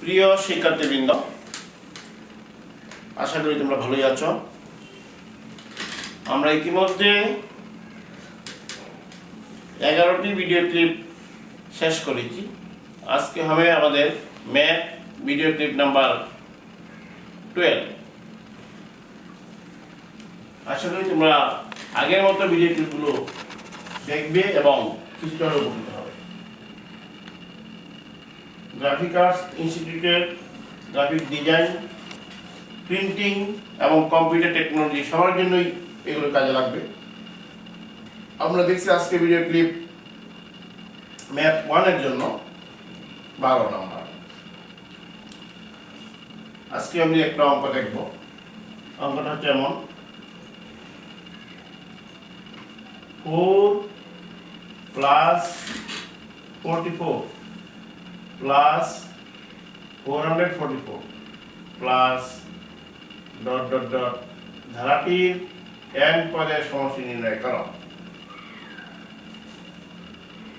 প্রিয় শিক্ষার্থীবৃন্দ, আশা করি তোমরা ভালোই আছো। আমরা ইতিমধ্যে এগারোটি ভিডিও ক্লিপ শেষ করেছি। আজকে হবে আমাদের math video clip number twelve আশা করি তোমরা আগের মতো ভিডিও ক্লিপগুলো দেখবে এবং কিছুটা উপকৃত গ্রাফিক আর্টস ইনস্টিটিউটের গ্রাফিক ডিজাইন প্রিন্টিং এবং কম্পিউটার টেকনোলজি সবার জন্যই এগুলো কাজে লাগবে। আমরা দেখছি আজকে ভিডিও ক্লিপ ম্যাথ ওয়ানের জন্য বারো নম্বর আজকে আমি একটা অঙ্ক দেখব। অঙ্কটা হচ্ছে এমন। Four plus forty four forty four plus dot dot dot ধারাটির N পদের সমষ্টি নির্ণয় করো।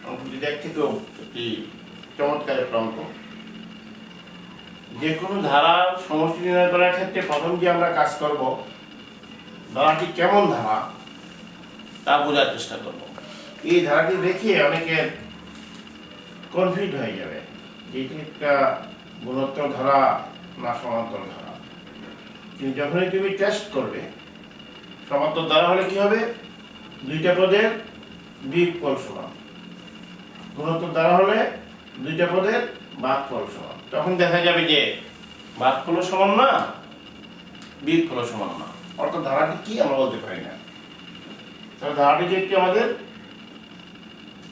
অঙ্কটি দেখতে তো একটি চমৎকার একটা অঙ্ক। যে কোনো ধারার সমষ্টি নির্ণয় করার ক্ষেত্রে প্রথম যে আমরা কাজ করব, ধারাটি কেমন ধারা, তা বোঝার চেষ্টা করব। এই ধারাটি দেখে অনেকের কনফিউজ হয়ে যাবে। এটি গুণোত্তর ধারা না সমান্তর ধারা কিন্তু যখনই তুমি টেস্ট করবে সমান্তর ধারা হলে কি হবে? দুইটা পদের বিয়োগফল সমান। গুণোত্তর ধারা হলে দুইটা পদের ভাগফল সমান। তখন দেখা যাবে যে ভাগফল সমান না বিয়োগফল সমান না। অর্থাৎ ধারাটি কি আমরা বলতে পারি না। তাহলে ধারাটিকে একটি আমাদের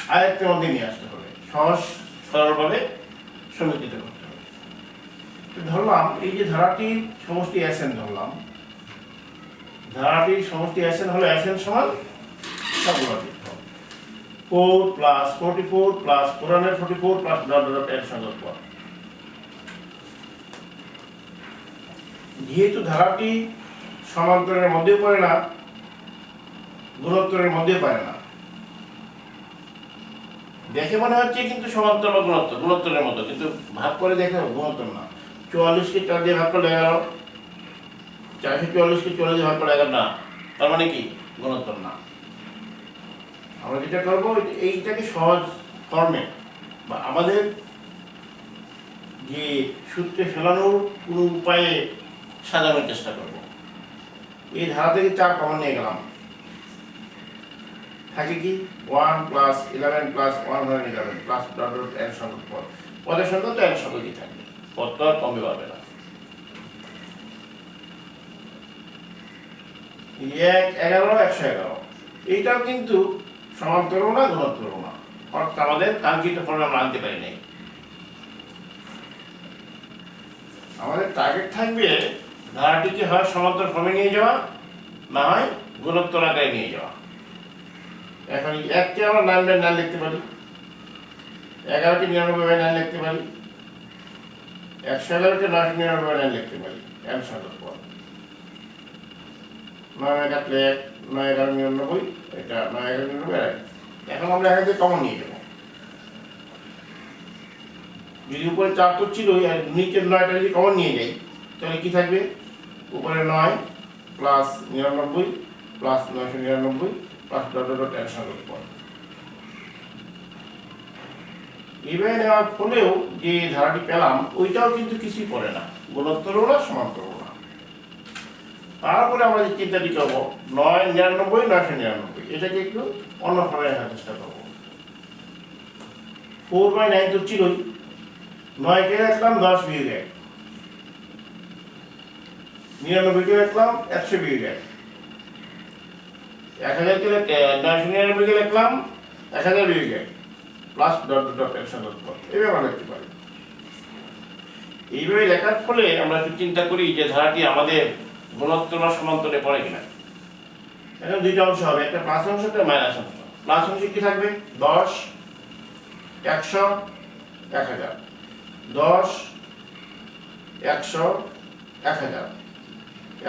আয়ত্তের মধ্যে নিয়ে আসতে হবে। সহজ, সরলভাবে সমীকৃত করতে হবে। ধরলাম, এই যে ধারাটির সমষ্টি এসএন ধরলাম ধারাটির সমষ্টি এসএন হলো এসএন সমান সবগুলো four plus forty four plus four hundred forty four plus dot dot এর সঙ্গে পর যেহেতু ধারাটি সমান্তরের মধ্যেও পড়ে না, গুণোত্তরের মধ্যে পারে না দেখে মনে হচ্ছে কিন্তু সমান্তর বা গুণোত্তর মতো, কিন্তু ভাগ করে দেখে গুণোত্তর না। চুয়াল্লিশকে চার দিয়ে ভাগ করলে এগারো। চারশো চুয়াল্লিশকে চল্লিশ দিয়ে ভাগ করলে এগারো, না। তার মানে কি? গুণোত্তর না। আমরা যেটা করব, এইটাকে সহজ ফর্মে বা আমাদের যে সূত্রে ফেলানোর কোনো উপায়ে সাজানোর চেষ্টা করব। এই ধারা থেকে চার কমন নিয়ে গেলাম। থাকে কি? One plus eleven plus one hundred eleven plus dot dot N সংখ্যক পদ। পদের সংখ্যা তো এন সংখ্যকই থাকবে পদ তো আর কমে পাবে না। এক এগারো একশো এগারো। এইটাও কিন্তু সমান্তরও না গুণোত্তরও না। অর্থাৎ আমাদের কাঙ্ক্ষিত ফল আমরা আনতে পারি নাই। আমাদের টার্গেট থাকবে ধারাটিকে হয় সমান্তর ফর্মে নিয়ে যাওয়া না হয় গুণোত্তর আকারে নিয়ে যাওয়া। এখন এককে আমরা নাইন বাই নাইন লিখতে পারি। এগারোকে নিরানব্বই বাই নাইন লিখতে পারি। একশো এগারোকে নয়শো নিরানব্বই বাই নাইন লিখতে পারি। সংখ্যক পদ। নয় কাটলে এক, নয় এগারো নিরানব্বই, এটা নয় এগারো নিরানব্বই। এখন আমরা এখান থেকে কমন নিয়ে যাব যদি উপরে চার তো ছিলই আর নিচের নয়টা যদি কমন নিয়ে যাই তাহলে কি থাকবে? উপরে নয় প্লাস নিরানব্বই, প্লাস নয়শো নিরানব্বই ডট ডট এর সংখ্যক নেওয়ার ফলেও যে ধারাটি পেলাম, ওইটাও কিন্তু কিছুই পড়ে না। গুণোত্তরও না সমান্তরও না তারপরে আমরা যে চিন্তাটি করব, নয় নিরানব্বই নয়শো নিরানব্বই, এটাকে একটু অন্যভাবে দেখার চেষ্টা করব। ফোর বাই নাইন তো ছিলই নয়কে রাখলাম? দশ বিয়োগ এক। নিরানব্বইকে রাখলাম? একশো বিয়োগ এক। এক নয়শো নিরানব্বইকে রাখলাম এক হাজার এক প্লাস ডট ডট পর এইভাবে লিখতে পারি। এইভাবে লেখার ফলে আমরা একটু চিন্তা করি যে ধারাটি আমাদের গুণোত্তর বা সমান্তরে পড়ে কিনা। এখন দুইটা অংশ হবে, একটা প্লাস অংশ, একটা মাইনাস অংশ। প্লাস অংশ কি থাকবে? দশ, একশো, এক হাজার। দশ, একশো, এক হাজার।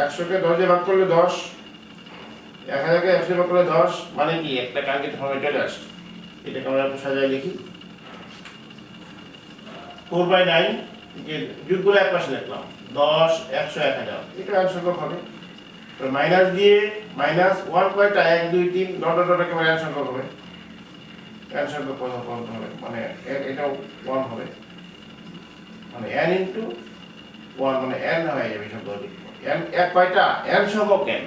একশোকে দশ ভাগ করলে দশ এক হাজারকে একশো ভাগ করলে দশ মানে কি, একটা কাঙ্ক্ষিত ফর্মে চলে আসে এটাকে আমরা একটু সাজায় লিখি ফোর বাই নাইন যে যুগগুলো এক পাশে লিখলাম দশ, একশো, এক হাজার। এটা এক সংখ্যক হবে। মাইনাস দিয়ে মাইনাস ওয়ান কয়টা এক দুই তিন ডট ডট একেবারে এক সংখ্যক হবে। পদ পদ হবে? মানে এটাও ওয়ান হবে। মানে এন ইন্টু ওয়ান মানে এন হয়ে যাবে শব্দ এন এক কয়টা এন সংখ্যক এন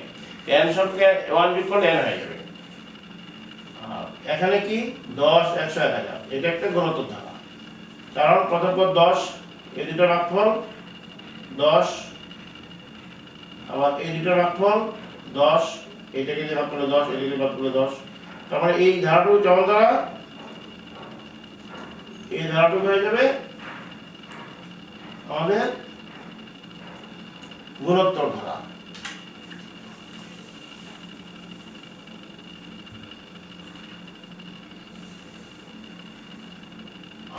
এন সংখ্যক ওয়ান যোগ করলে এন হয়ে যাবে। এখানে কি? দশ, একশো, এক হাজার। এটা একটা গণতন্ত্র ধারা। কারণ প্রথম পদ দশ, এই দুটো রাখফল দশ, আবার এই দুটো রাখফল দশ, এটাকে যে ভাগ দশ, এটাকে ভাগ দশ। তার মানে এই ধারাটুকু জমা দ্বারা এই ধারাটুকু হয়ে যাবে আমাদের গুণোত্তর ধারা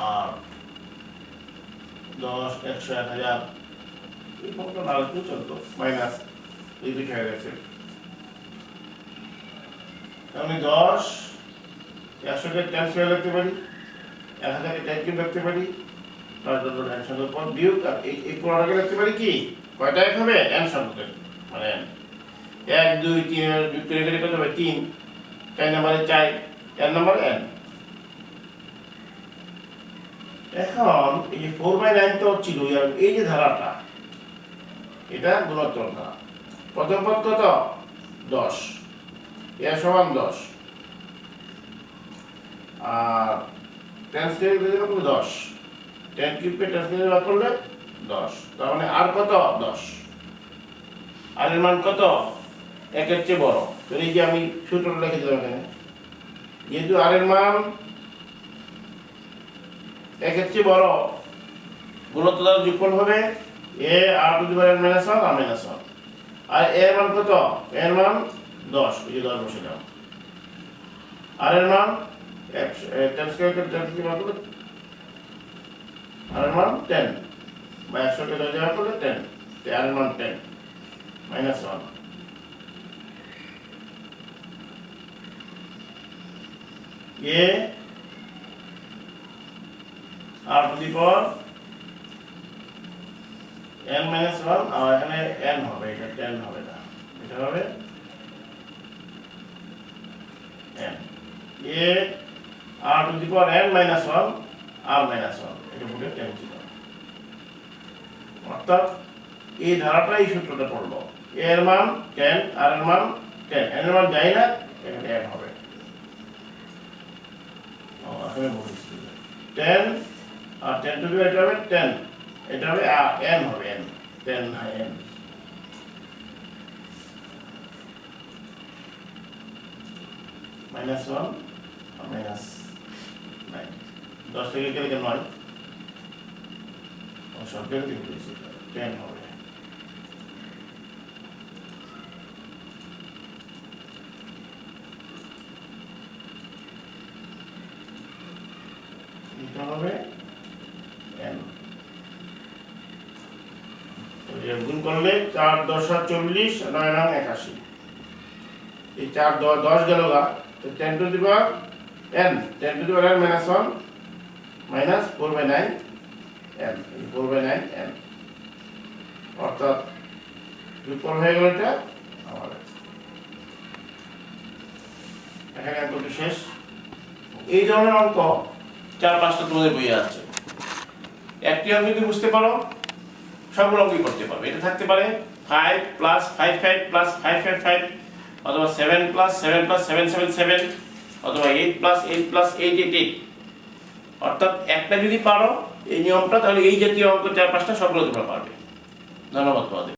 আর দশ একশো এক হাজার এই ফর্মটা না রাখলেও চলতো মাইনাস এই দিকে হয়ে গেছে আমি দশ একশোকে টেন স্কোয়ার লিখতে পারি এক হাজারকে কিউব লিখতে পারি তার জন্য সংখ্যক পদ বিয়োগ আর এই এই পুরোটাকে লিখতে পারি কি কয়টা এক হবে সংখ্যকের মানে। এক দুই তিন যুক্ত রেখে রেখে যাবে তিন চার নম্বরে চার চার নম্বরে এন এখন এই যে ফোর বাই নাইন তো ছিল এই যে ধারাটা, এটা গুণোত্তর ধারা। প্রথম পদ কত? দশ। এ সমান দশ। আর টেন স্কোয়ার দশ। টেন কিউবকে টেন স্কোয়ার করলে দশ। তার মানে আর কত? দশ। আর এর মান কত? একের চেয়ে বড়। তো এই যে আমি সূত্রটা লিখে দিলাম এখানে। যেহেতু আর এর মান চেয়ে বড় গুণত্ব দ্বারা যুগফল হবে? A, r to the minus one r minus one আর এর মান কত? এর মান দশ, এই দশ বসে দাও আর এর মান আর মান টেন বা করলে টেন আর মান ten minus one. A r to the power n minus one আর এখানে n হবে, এটা টেন হবে না। এটা হবে n a, r to the power n minus one r minus one এটা পুরো টেন ছিল। অর্থাৎ এই ধারাটা এই সূত্রটা পড়ল। এর মান টেন আর এর মান টেন এর মান যাই না, এখানে n হবে। টেন আর টেন টু এটা হবে টেন এটা হবে এন হবে n ten n minus one minus nine দশ থেকে গেলে নয় হবে এন এর গুণ করলে চার দশা চল্লিশ, নয় নং একাশি। এই চার দশ গেল গা, তো ten to the power n ten to the n minus one minus four by nine n four by nine n অর্থাৎ বিপল হয়ে গেল এটা আমাদের এখানে অঙ্কটি শেষ। এই ধরনের অঙ্ক চার পাঁচটা তোমাদের বইয়ে আছে। একটি অঙ্ক যদি বুঝতে পারো অঙ্কই করতে পারবে। এটা থাকতে পারে five plus five five plus five five five অথবা seven plus seven plus seven seven seven অথবা eight plus eight plus eight eight eight অর্থাৎ একটা যদি পারো এই নিয়মটা, তাহলে এই জাতীয় অঙ্ক চার পাঁচটা সবগুলো তোমরা পারবে। ধন্যবাদ তোমাদের।